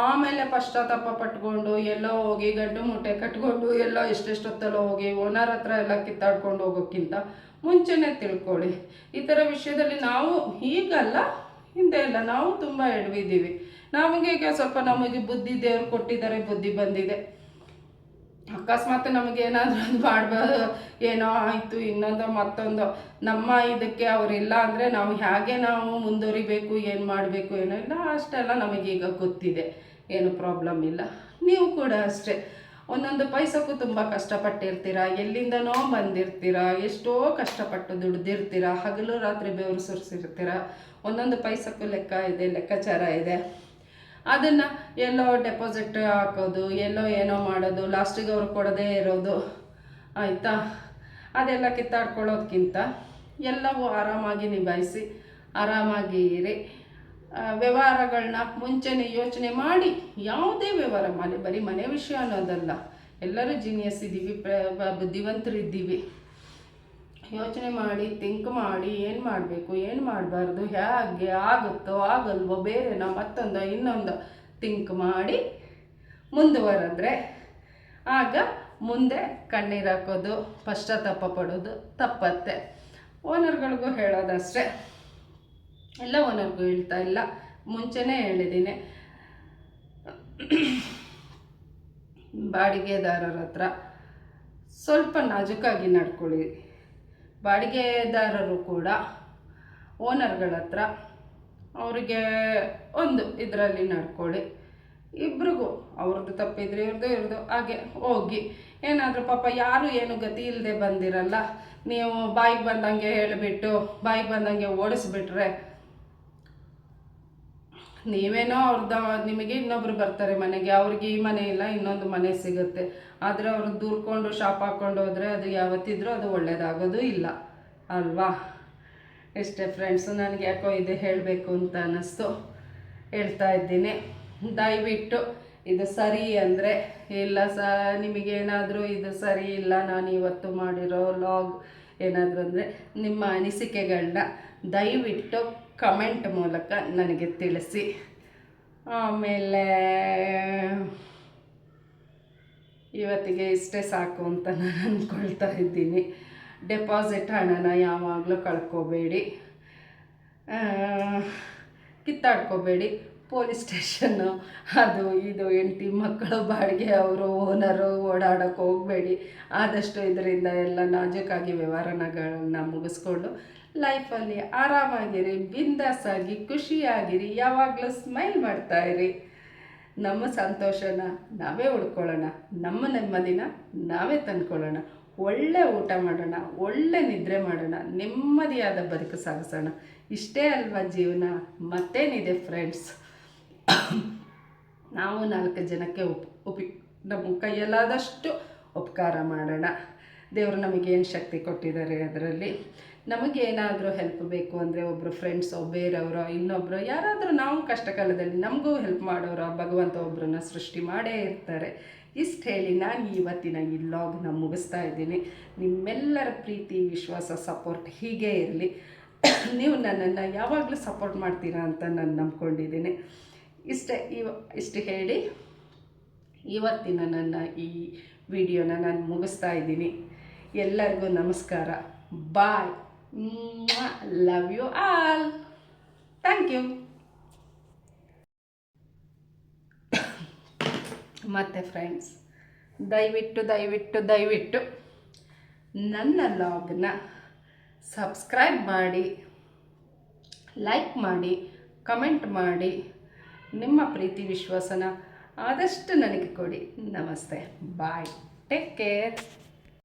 ಆಮೇಲೆ ಪಶ್ಚಾತ್ತಾಪ ಪಟ್ಕೊಂಡು ಎಲ್ಲೋ ಹೋಗಿ ಗಡ್ಡು ಮೂಟೆ ಕಟ್ಕೊಂಡು ಎಲ್ಲೋ ಎಷ್ಟೆಷ್ಟೊತ್ತಲ್ಲ ಹೋಗಿ ಓನರ್ ಹತ್ರ ಎಲ್ಲ ಕಿತ್ತಾಡ್ಕೊಂಡು ಹೋಗೋಕ್ಕಿಂತ ಮುಂಚೆನೇ ತಿಳ್ಕೊಳ್ಳಿ. ಈ ಥರ ವಿಷಯದಲ್ಲಿ ನಾವು ಈಗಲ್ಲ ಹಿಂದೆ ಎಲ್ಲ ನಾವು ತುಂಬ ಎಡವಿದ್ದೀವಿ. ನಮಗೆ ಈಗ ಸ್ವಲ್ಪ ನಮಗೆ ಬುದ್ಧಿ ದೇವ್ರು ಕೊಟ್ಟಿದ್ದಾರೆ, ಬುದ್ಧಿ ಬಂದಿದೆ. ಅಕಸ್ಮಾತ್ ನಮಗೆ ಏನಾದರೂ ಒಂದು ಮಾಡ್ಬೋದು ಏನೋ ಆಯಿತು, ಇನ್ನೊಂದು ಮತ್ತೊಂದು. ನಮ್ಮ ಇದಕ್ಕೆ ಅವರಿಲ್ಲ ಅಂದರೆ ನಾವು ಹೇಗೆ ನಾವು ಮುಂದುವರಿಬೇಕು, ಏನು ಮಾಡಬೇಕು ಏನೋ ಇಲ್ಲ, ಅಷ್ಟೆಲ್ಲ ನಮಗೀಗ ಗೊತ್ತಿದೆ. ಏನು ಪ್ರಾಬ್ಲಮ್ ಇಲ್ಲ. ನೀವು ಕೂಡ ಅಷ್ಟೇ. ಒಂದೊಂದು ಪೈಸಕ್ಕೂ ತುಂಬ ಕಷ್ಟಪಟ್ಟಿರ್ತೀರ? ಎಲ್ಲಿಂದನೋ ಬಂದಿರ್ತೀರ? ಎಷ್ಟೋ ಕಷ್ಟಪಟ್ಟು ದುಡ್ದಿರ್ತೀರ? ಹಗಲು ರಾತ್ರಿ ಬೆವರು ಸುರಿಸಿರ್ತೀರ? ಒಂದೊಂದು ಪೈಸಕ್ಕೂ ಲೆಕ್ಕ ಇದೆ, ಲೆಕ್ಕಾಚಾರ ಇದೆ. ಅದನ್ನು ಎಲ್ಲೋ ಡೆಪಾಸಿಟ್ ಹಾಕೋದು, ಎಲ್ಲೋ ಏನೋ ಮಾಡೋದು ಲಾಸ್ಟಿಗೆ ಅವ್ರು ಕೊಡದೇ ಇರೋದು. ಆಯಿತಾ? ಅದೆಲ್ಲ ಕಿತ್ತಾಡ್ಕೊಳ್ಳೋದ್ಕಿಂತ ಎಲ್ಲವೂ ಆರಾಮಾಗಿ ನಿಭಾಯಿಸಿ, ಆರಾಮಾಗಿ ಇರಿ. ವ್ಯವಹಾರಗಳನ್ನ ಮುಂಚೆನೆ ಯೋಚನೆ ಮಾಡಿ ಯಾವುದೇ ವ್ಯವಹಾರ ಮಾಡಿ. ಬರೀ ಮನೆ ವಿಷಯ ಅನ್ನೋದಲ್ಲ. ಎಲ್ಲರೂ ಜೀನಿಯಸ್ ಇದ್ದೀವಿ ಬುದ್ಧಿವಂತರಿದ್ದೀವಿ. ಯೋಚನೆ ಮಾಡಿ ಥಿಂಕ್ ಮಾಡಿ, ಏನು ಮಾಡಬೇಕು, ಏನು ಮಾಡಬಾರ್ದು, ಹೇಗೆ ಆಗುತ್ತೋ, ಆಗಲ್ವೋ, ಬೇರೆನೋ, ಮತ್ತೊಂದು, ಇನ್ನೊಂದು ಥಿಂಕ್ ಮಾಡಿ ಮುಂದುವರೆದ್ರೆ ಆಗ ಮುಂದೆ ಕಣ್ಣೀರು ಹಾಕೋದು, ಪಶ್ಚಾತ್ತಾಪ ಪಡೋದು ತಪ್ಪತ್ತೆ. ಓನರ್ಗಳಿಗೂ ಹೇಳೋದಷ್ಟೇ. ಎಲ್ಲ ಓನರ್ಗೂ ಹೇಳ್ತಾ ಇಲ್ಲ. ಮುಂಚೆನೇ ಹೇಳಿದ್ದೀನಿ. ಬಾಡಿಗೆದಾರರ ಹತ್ರ ಸ್ವಲ್ಪ ನಾಜೂಕಾಗಿ ನಡ್ಕೊಳ್ಳಿ. ಬಾಡಿಗೆದಾರರು ಕೂಡ ಓನರ್ಗಳ ಹತ್ರ ಅವರಿಗೆ ಒಂದು ಇದರಲ್ಲಿ ನಡ್ಕೊಳ್ಳಿ. ಇಬ್ರಿಗೂ ಅವ್ರದ್ದು ತಪ್ಪಿದ್ರೆ ಇವ್ರದ್ದು ಇವ್ರದ್ದು ಹಾಗೆ ಹೋಗಿ. ಏನಾದರೂ ಪಾಪ ಯಾರು ಏನು ಗತಿ ಇಲ್ಲದೆ ಬಂದಿರಲ್ಲ. ನೀವು ಬಾಯಿಗೆ ಬಂದಂಗೆ ಹೇಳಿಬಿಟ್ಟು, ಬಾಯಿಗೆ ಬಂದಂಗೆ ಓಡಿಸ್ಬಿಟ್ರೆ ನೀವೇನೋ ಅವ್ರದ್ದು ನಿಮಗೆ ಇನ್ನೊಬ್ರು ಬರ್ತಾರೆ ಮನೆಗೆ, ಅವ್ರಿಗೆ ಈ ಮನೆ ಇಲ್ಲ, ಇನ್ನೊಂದು ಮನೆ ಸಿಗುತ್ತೆ. ಆದರೆ ಅವ್ರು ದೂರ್ಕೊಂಡು ಶಾಪ್ ಹಾಕ್ಕೊಂಡು ಹೋದರೆ ಅದು ಯಾವತ್ತಿದ್ರೂ ಅದು ಒಳ್ಳೇದಾಗೋದು ಇಲ್ಲ. ಅಲ್ವಾ? ಇಷ್ಟೇ ಫ್ರೆಂಡ್ಸು ನನಗೆ ಯಾಕೋ ಇದು ಹೇಳಬೇಕು ಅಂತ ಅನ್ನಿಸ್ತು. ಹೇಳ್ತಾ ಇದ್ದೀನಿ. ದಯವಿಟ್ಟು ಇದು ಸರಿ ಅಂದರೆ, ಇಲ್ಲ ಸ, ನಿಮಗೇನಾದರೂ ಇದು ಸರಿ ಇಲ್ಲ, ನಾನು ಇವತ್ತು ಮಾಡಿರೋ ಲಾಗ್ ಏನಾದರೂ ಅಂದರೆ ನಿಮ್ಮ ಅನಿಸಿಕೆಗಳನ್ನ ದಯವಿಟ್ಟು ಕಮೆಂಟ್ ಮೂಲಕ ನನಗೆ ತಿಳಿಸಿ. ಆಮೇಲೆ ಇವತ್ತಿಗೆ ಇಷ್ಟೇ ಸಾಕು ಅಂತ ನಾನು ಅಂದ್ಕೊಳ್ತಾ ಇದ್ದೀನಿ. ಡೆಪಾಸಿಟ್ ಹಣನ ಯಾವಾಗಲೂ ಕಳ್ಕೋಬೇಡಿ. ಕಿತ್ತಾಡ್ಕೋಬೇಡಿ. ಪೊಲೀಸ್ ಸ್ಟೇಷನ್ನು ಅದು ಇದು ಹೆಂಡ್ತಿ ಮಕ್ಕಳು ಬಾಡಿಗೆ ಅವರು ಓನರು ಓಡಾಡೋಕ್ಕೆ ಹೋಗಬೇಡಿ. ಆದಷ್ಟು ಇದರಿಂದ ಎಲ್ಲ ನಾಜೂಕಾಗಿ ವ್ಯವಹಾರಗಳನ್ನ ಮುಗಿಸ್ಕೊಂಡು ಲೈಫಲ್ಲಿ ಆರಾಮಾಗಿರಿ, ಬಿಂದಾಸಾಗಿ, ಖುಷಿಯಾಗಿರಿ, ಯಾವಾಗಲೂ ಸ್ಮೈಲ್ ಮಾಡ್ತಾ ಇರಿ. ನಮ್ಮ ಸಂತೋಷನ ನಾವೇ ಉಳ್ಕೊಳ್ಳೋಣ, ನಮ್ಮ ನೆಮ್ಮದಿನ ನಾವೇ ತಂದ್ಕೊಳ್ಳೋಣ. ಒಳ್ಳೆ ಊಟ ಮಾಡೋಣ, ಒಳ್ಳೆ ನಿದ್ರೆ ಮಾಡೋಣ, ನೆಮ್ಮದಿಯಾದ ಬದುಕು ಸಾಗಿಸೋಣ. ಇಷ್ಟೇ ಅಲ್ವಾ ಜೀವನ? ಮತ್ತೇನಿದೆ ಫ್ರೆಂಡ್ಸ್ ನಾವು ನಾಲ್ಕು ಜನಕ್ಕೆ ಉಪ್, ಉಪಿ, ನಮ್ಮ ಕೈಯಲ್ಲಾದಷ್ಟು ಉಪಕಾರ ಮಾಡೋಣ. ದೇವರು ನಮಗೇನು ಶಕ್ತಿ ಕೊಟ್ಟಿದ್ದಾರೆ ಅದರಲ್ಲಿ? ನಮಗೇನಾದರೂ ಹೆಲ್ಪ್ ಬೇಕು ಅಂದರೆ ಒಬ್ಬರು ಫ್ರೆಂಡ್ಸೋ ಬೇರೆಯವರೋ ಇನ್ನೊಬ್ಬರು ಯಾರಾದರೂ ನಾವು ಕಷ್ಟ ಕಾಲದಲ್ಲಿ ನಮಗೂ ಹೆಲ್ಪ್ ಮಾಡೋರು ಭಗವಂತ ಒಬ್ಬರನ್ನ ಸೃಷ್ಟಿ ಮಾಡೇ ಇರ್ತಾರೆ. ಇಷ್ಟು ಹೇಳಿ ನಾನು ಇವತ್ತಿನ ಈ ಲಾಗ್ನ ಮುಗಿಸ್ತಾ ಇದ್ದೀನಿ. ನಿಮ್ಮೆಲ್ಲರ ಪ್ರೀತಿ, ವಿಶ್ವಾಸ ಸಪೋರ್ಟ್ ಹೀಗೇ ಇರಲಿ. ನೀವು ನನ್ನನ್ನು ಯಾವಾಗಲೂ ಸಪೋರ್ಟ್ ಮಾಡ್ತೀರಾ ಅಂತ ನಾನು ನಂಬ್ಕೊಂಡಿದ್ದೀನಿ. ಇಷ್ಟೇ, ಇವ, ಇಷ್ಟು ಹೇಳಿ ಇವತ್ತಿನ ನನ್ನ ಈ ವಿಡಿಯೋನ ನಾನು ಮುಗಿಸ್ತಾ ಇದ್ದೀನಿ. ಎಲ್ಲರಿಗೂ ನಮಸ್ಕಾರ. Bye love you all thank you ಮತ್ತೆ ಫ್ರೆಂಡ್ಸ್ ದಯವಿಟ್ಟು ದಯವಿಟ್ಟು ದಯವಿಟ್ಟು ನನ್ನ ಲಾಗ್ನ ಸಬ್ಸ್ಕ್ರೈಬ್ ಮಾಡಿ ಲೈಕ್ ಮಾಡಿ ಕಮೆಂಟ್ ಮಾಡಿ. ನಿಮ್ಮ ಪ್ರೀತಿ, ವಿಶ್ವಾಸನ ಆದಷ್ಟು ನನಗೆ ಕೊಡಿ. ನಮಸ್ತೆ. Bye take care